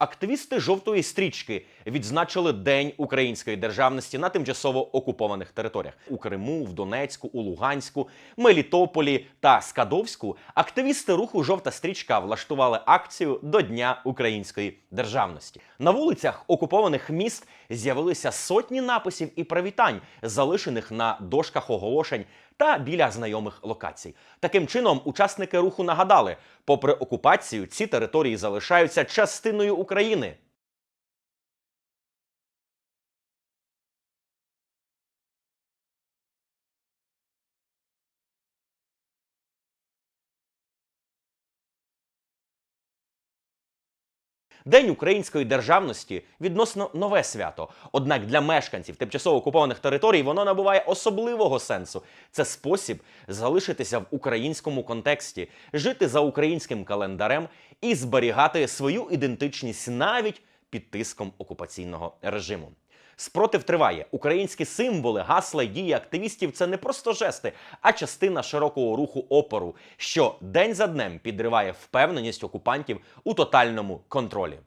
активісти жовтої стрічки відзначили День української державності на тимчасово окупованих територіях у Криму, в Донецьку, у Луганську, Мелітополі та Скадовську. Активісти руху Жовта стрічка влаштували акцію до Дня української державності. На вулицях окупованих міст з'явилися сотні написів і привітань, залишених на дошках оголошень та біля знайомих локацій. Таким чином, учасники руху нагадали, попри окупацію, ці території залишаються частиною України. День української державності відносно нове свято. Однак для мешканців тимчасово окупованих територій воно набуває особливого сенсу. Це спосіб залишитися в українському контексті, жити за українським календарем і зберігати свою ідентичність навіть під тиском окупаційного режиму. Спротив триває. Українські символи, гасла дії активістів це не просто жести, а частина широкого руху опору, що день за днем підриває впевненість окупантів у тотальному контролі.